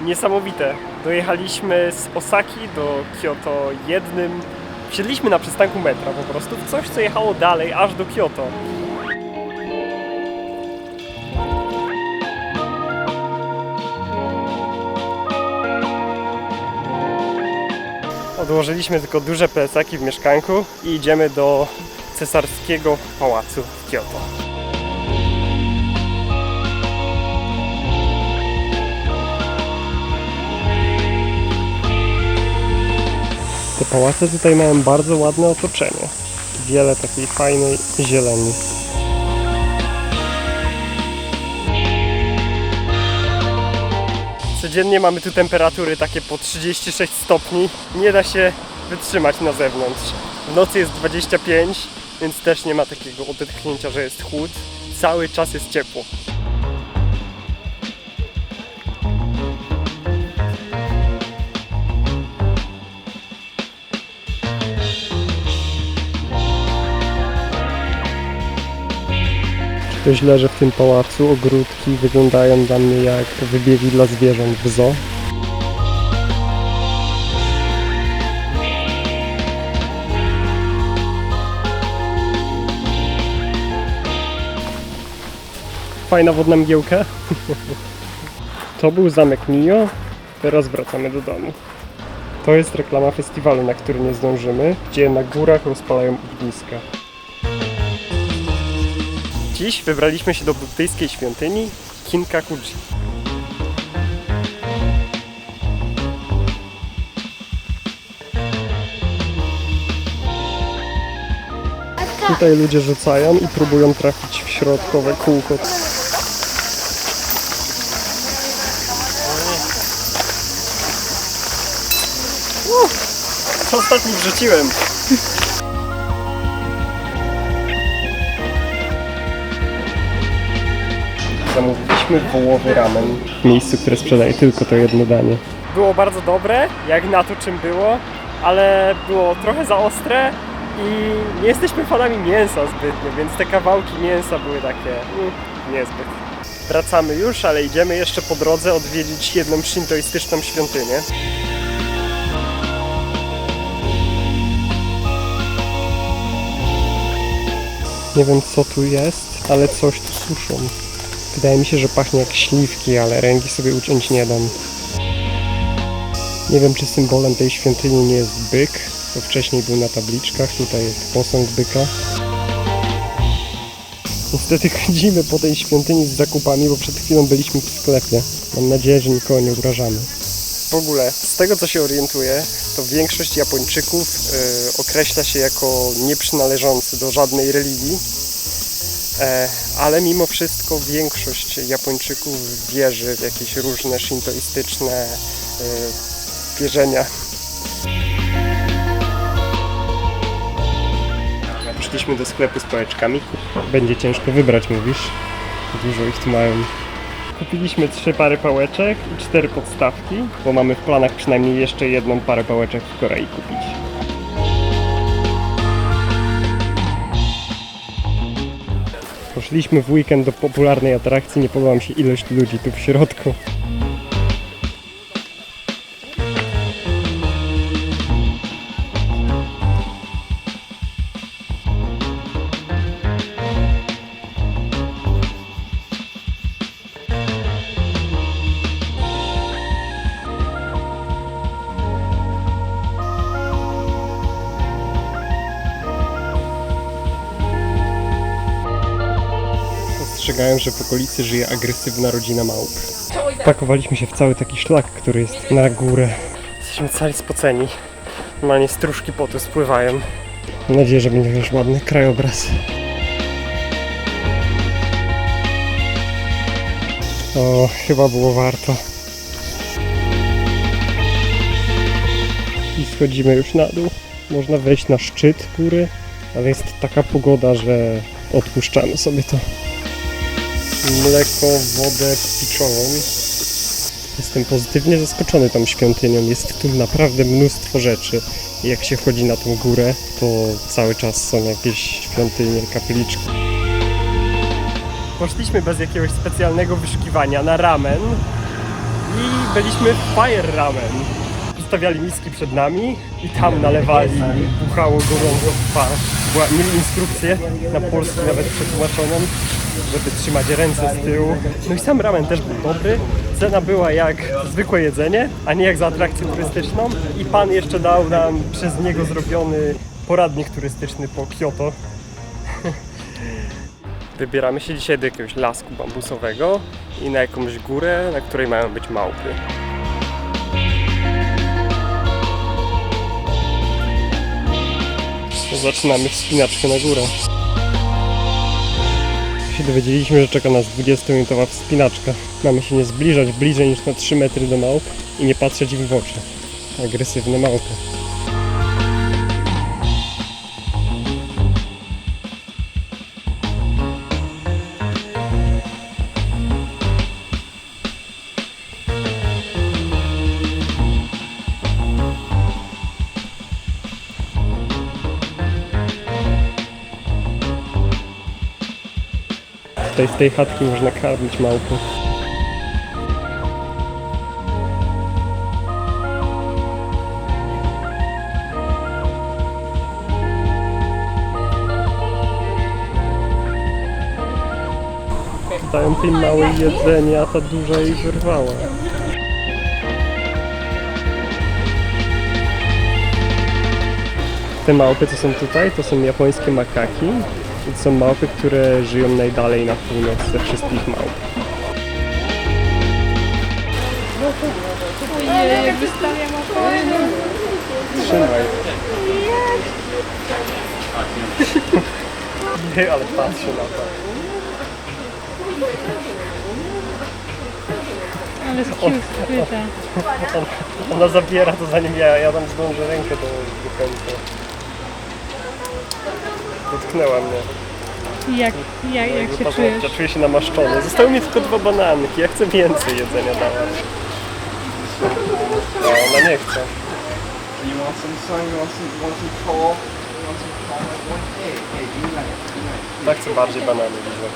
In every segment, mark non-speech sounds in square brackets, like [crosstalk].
Niesamowite. Dojechaliśmy z Osaki do Kyoto jednym. Wsiedliśmy na przystanku metra po prostu w coś, co jechało dalej aż do Kyoto. Odłożyliśmy tylko duże plecaki w mieszkanku i idziemy do cesarskiego pałacu w Kyoto. Te pałace tutaj mają bardzo ładne otoczenie. Wiele takiej fajnej zieleni. Codziennie mamy tu temperatury takie po 36 stopni. Nie da się wytrzymać na zewnątrz. W nocy jest 25, więc też nie ma takiego odetchnięcia, że jest chłód. Cały czas jest ciepło. To źle, że w tym pałacu ogródki wyglądają dla mnie jak wybiegi dla zwierząt w zoo. Fajna wodna mgiełka. [laughs] To był zamek Mio. Teraz wracamy do domu. To jest reklama festiwalu, na który nie zdążymy, gdzie na górach rozpalają ogniska. Dziś wybraliśmy się do buddyjskiej świątyni Kinkakuji. Tutaj ludzie rzucają i próbują trafić w środkowe kółko. Co ostatni wrzuciłem? Zamówiliśmy wołowy ramen w miejscu, które sprzedaje tylko to jedno danie. Było bardzo dobre, jak na to czym było, ale było trochę za ostre i nie jesteśmy fanami mięsa zbytnio, więc te kawałki mięsa były takie mm, niezbyt. Wracamy już, ale idziemy jeszcze po drodze odwiedzić jedną shintoistyczną świątynię. Nie wiem co tu jest, ale coś tu suszą. Wydaje mi się, że pachnie jak śliwki, ale ręki sobie uciąć nie dam. Nie wiem, czy symbolem tej świątyni nie jest byk, bo wcześniej był na tabliczkach, tutaj jest posąg byka. Niestety chodzimy po tej świątyni z zakupami, bo przed chwilą byliśmy w sklepie. Mam nadzieję, że nikogo nie urażamy. W ogóle, z tego co się orientuję, to większość Japończyków y, określa się jako nieprzynależący do żadnej religii, ale mimo wszystko większość Japończyków wierzy w jakieś różne shintoistyczne y, wierzenia. Przyszliśmy do sklepu z pałeczkami. Będzie ciężko wybrać, mówisz? Dużo ich tu mają. Kupiliśmy trzy pary pałeczek i cztery podstawki, bo mamy w planach przynajmniej jeszcze jedną parę pałeczek w Korei kupić. Poszliśmy w weekend do popularnej atrakcji, nie podoba mi się ilość ludzi tu w środku. Ostrzegają, że w okolicy żyje agresywna rodzina małp. Pakowaliśmy się w cały taki szlak, który jest na górę. Jesteśmy cali spoceni. Normalnie stróżki potu spływają. Mam nadzieję, że będzie też ładny krajobraz. O, chyba było warto. I schodzimy już na dół. Można wejść na szczyt góry, ale jest taka pogoda, że odpuszczamy sobie to mleko, wodę piczową. Jestem pozytywnie zaskoczony tą świątynią. Jest tu naprawdę mnóstwo rzeczy. Jak się wchodzi na tą górę, to cały czas są jakieś świątynie, kapliczki. Poszliśmy bez jakiegoś specjalnego wyszukiwania na ramen i byliśmy w Fire Ramen. Stawiali miski przed nami i tam nalewali, buchało gorąco w twarz. Była, mieli instrukcję na polski nawet przetłumaczoną, żeby trzymać ręce z tyłu. No i sam ramen też był dobry. Cena była jak zwykłe jedzenie, a nie jak za atrakcję turystyczną. I pan jeszcze dał nam przez niego zrobiony poradnik turystyczny po Kyoto. [laughs] Wybieramy się dzisiaj do jakiegoś lasku bambusowego i na jakąś górę, na której mają być małpy. To zaczynamy wspinaczkę na górę. Się dowiedzieliśmy, że czeka nas 20-minutowa wspinaczka. Mamy się nie zbliżać bliżej niż na 3 metry do małp i nie patrzeć im w oczy. Agresywne małpy. Tutaj z tej chatki można karmić małpy. Dają tej małej jedzenie, a ta duża jej wyrwała. Te małpy, co są tutaj, to są japońskie makaki. Są małpy, które żyją najdalej na północ ze wszystkich małp. Nie, wystawiam. Trzymaj. Nie, ale patrzę na to. Ale skryta. Ona zabiera to zanim ja, ja tam zdążę rękę do, do końca. Dotknęła mnie. Jak, jak, jak się czujesz? Ja czuję się namaszczony. Zostały mi tylko dwa bananki. Ja chcę więcej jedzenia dawać. No, ona nie chce. You want some sun? You want some, you want some coal? You want some coal? Like one egg. Hey, you like it. You like it. Tak chcę bardziej banany widzę.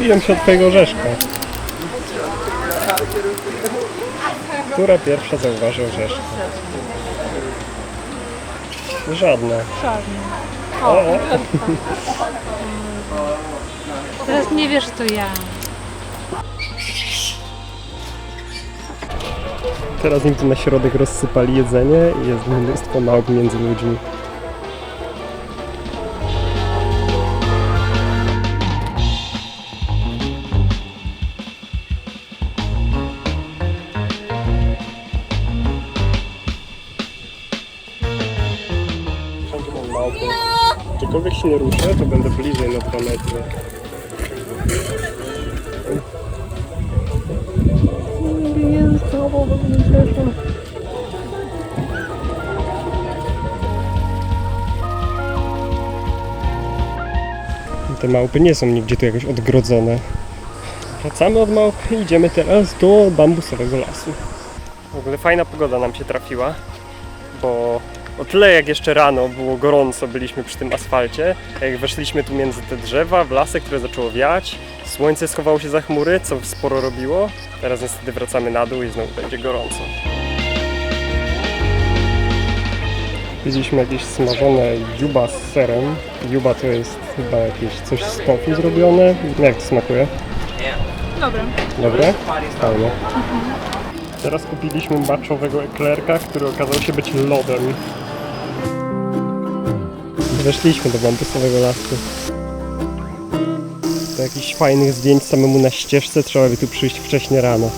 Biłem się od twojego orzeszka. Która pierwsza zauważy orzeszka? Żadna. Czarny. O, o. [laughs] Teraz nie wiesz, to ja. Teraz tu na środek rozsypali jedzenie i jest mnóstwo małp między ludźmi. Się nie ruszę, to będę bliżej na 2 metry. Te małpy nie są nigdzie tu jakoś odgrodzone. Wracamy od małp i idziemy teraz do bambusowego lasu. W ogóle fajna pogoda nam się trafiła, bo o tyle jak jeszcze rano było gorąco, byliśmy przy tym asfalcie, jak weszliśmy tu między te drzewa, w lasek, które zaczęło wiać, słońce schowało się za chmury, co sporo robiło. Teraz niestety wracamy na dół i znowu będzie gorąco. Widzieliśmy jakieś smażone juba z serem. Juba to jest chyba jakieś coś z tofu zrobione. Jak to smakuje? Dobra. Dobre? Fajnie. Teraz kupiliśmy maczowego eklerka, który okazał się być lodem. Weszliśmy do bambusowego lasu. Do jakichś fajnych zdjęć samemu na ścieżce trzeba by tu przyjść wcześnie rano.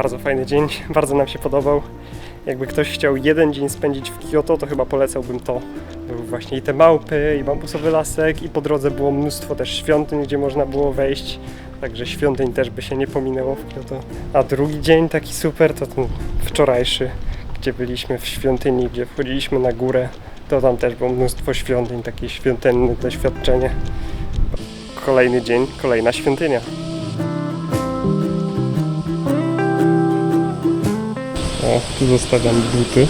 Bardzo fajny dzień, [laughs] bardzo nam się podobał. Jakby ktoś chciał jeden dzień spędzić w Kyoto, to chyba polecałbym to. Były właśnie i te małpy, i bambusowy lasek, i po drodze było mnóstwo też świątyń, gdzie można było wejść. Także świątyń też by się nie pominęło w Kyoto. A drugi dzień taki super to ten wczorajszy, gdzie byliśmy w świątyni, gdzie wchodziliśmy na górę. To tam też było mnóstwo świątyń, takie świątynne doświadczenie. Kolejny dzień, kolejna świątynia. O, tu zostawiam buty.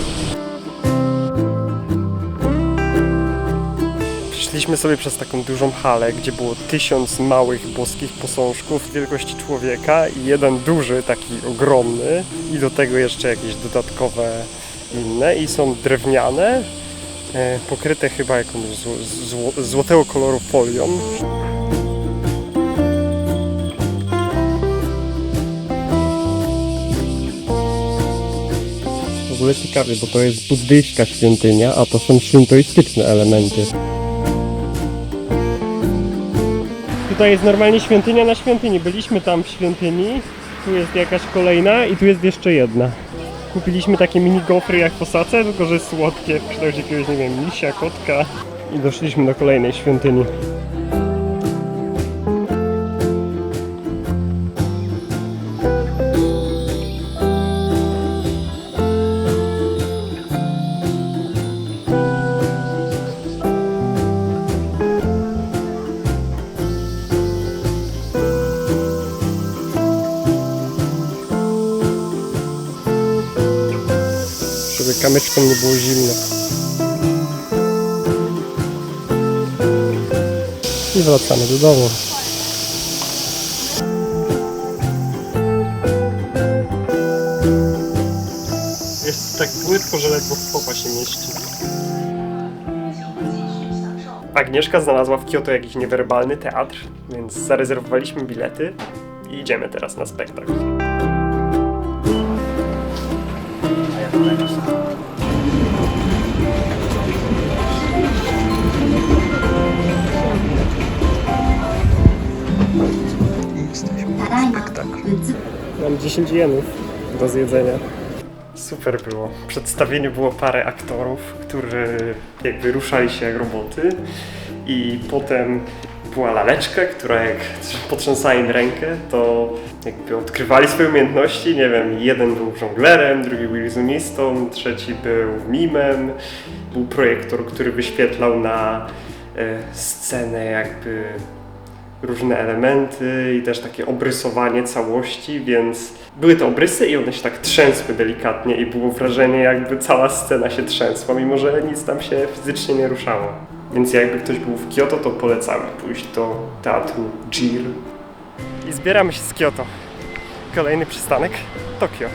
Przeszliśmy sobie przez taką dużą halę, gdzie było tysiąc małych boskich posążków wielkości człowieka i jeden duży, taki ogromny i do tego jeszcze jakieś dodatkowe inne i są drewniane, e, pokryte chyba jakąś zło, zło, złotego koloru folią. Ogóle ciekawie, bo to jest buddyjska świątynia, a to są szintoistyczne elementy. Tutaj jest normalnie świątynia na świątyni. Byliśmy tam w świątyni, tu jest jakaś kolejna i tu jest jeszcze jedna. Kupiliśmy takie mini gofry jak w Osace, tylko że słodkie, w kształcie jakiegoś, nie wiem, misia, kotka. I doszliśmy do kolejnej świątyni. Kamyczkom nie było zimno. I wracamy do domu. Jest tak płytko, że ledwo stopa się mieści. Agnieszka znalazła w Kyoto jakiś niewerbalny teatr, więc zarezerwowaliśmy bilety i idziemy teraz na spektakl. 10 jenów do zjedzenia. Super było. W przedstawieniu było parę aktorów, którzy jakby ruszali się jak roboty i potem była laleczka, która jak potrząsała im rękę, to jakby odkrywali swoje umiejętności. Nie wiem, jeden był żonglerem, drugi był iluzjonistą, trzeci był mimem. Był projektor, który wyświetlał na e, scenę jakby różne elementy i też takie obrysowanie całości, więc były te obrysy i one się tak trzęsły delikatnie i było wrażenie jakby cała scena się trzęsła, mimo że nic tam się fizycznie nie ruszało. Więc jakby ktoś był w Kyoto, to polecamy pójść do teatru JIR. I zbieramy się z Kyoto. Kolejny przystanek Tokio.